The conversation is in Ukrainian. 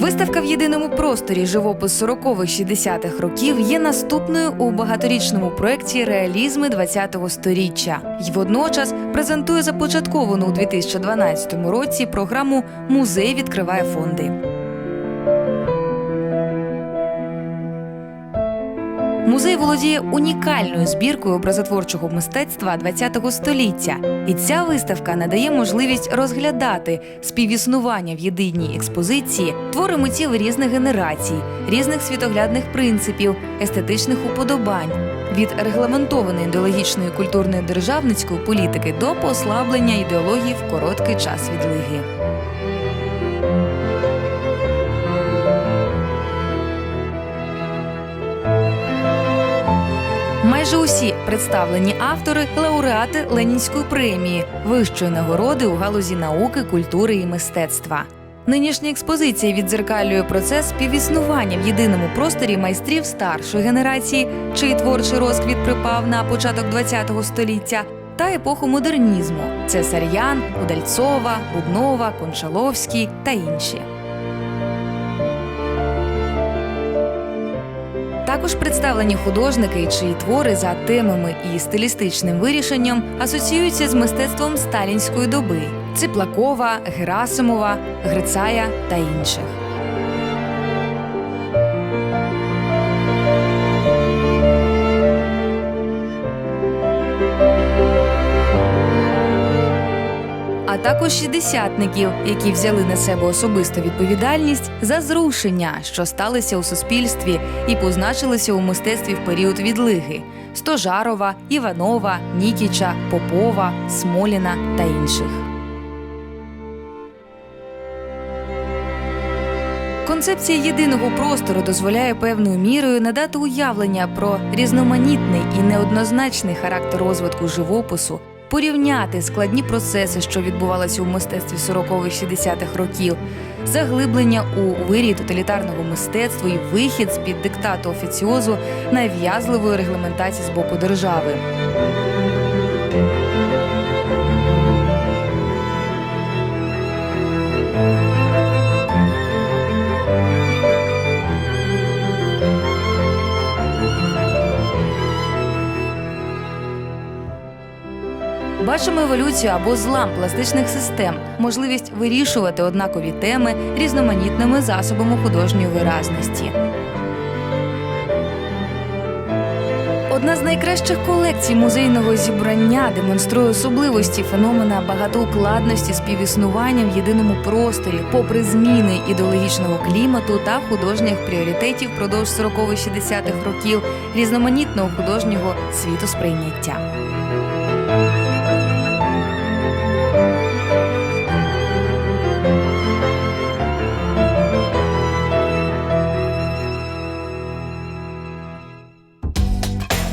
Виставка в єдиному просторі живопис 40-х-60-х років є наступною у багаторічному проєкті Реалізми 20-го сторіччя і водночас презентує започатковану у 2012 році програму Музей відкриває фонди. Музей володіє унікальною збіркою образотворчого мистецтва ХХ століття, і ця виставка надає можливість розглядати співіснування в єдиній експозиції твори митців різних генерацій, різних світоглядних принципів, естетичних уподобань. Від регламентованої ідеологічної культурної державницької політики до послаблення ідеології в короткий час відлиги. Майже усі представлені автори лауреати Ленінської премії, вищої нагороди у галузі науки, культури і мистецтва. Нинішня експозиція віддзеркалює процес співіснування в єдиному просторі майстрів старшої генерації, чий творчий розквіт припав на початок ХХ століття, та епоху модернізму це Сар'ян, Удальцова, Бубнова, Кончаловський та інші. Також представлені художники, чиї твори за темами і стилістичним вирішенням асоціюються з мистецтвом сталінської доби: Циплакова, Герасимова, Грицая та інших. Також шістдесятників, які взяли на себе особисту відповідальність за зрушення, що сталися у суспільстві і позначилися у мистецтві в період відлиги: Стожарова, Іванова, Нікіча, Попова, Смоліна та інших. Концепція єдиного простору дозволяє певною мірою надати уявлення про різноманітний і неоднозначний характер розвитку живопису, порівняти складні процеси, що відбувалися у мистецтві 40-х-60-х років, заглиблення у вирій тоталітарного мистецтва і вихід з під диктату офіціозу нав'язливої регламентації з боку держави. Бачимо еволюцію або злам пластичних систем, можливість вирішувати однакові теми різноманітними засобами художньої виразності. Одна з найкращих колекцій музейного зібрання демонструє особливості феномена багатоукладності співіснування в єдиному просторі, попри зміни ідеологічного клімату та художніх пріоритетів впродовж 40-60-х років різноманітного художнього світосприйняття.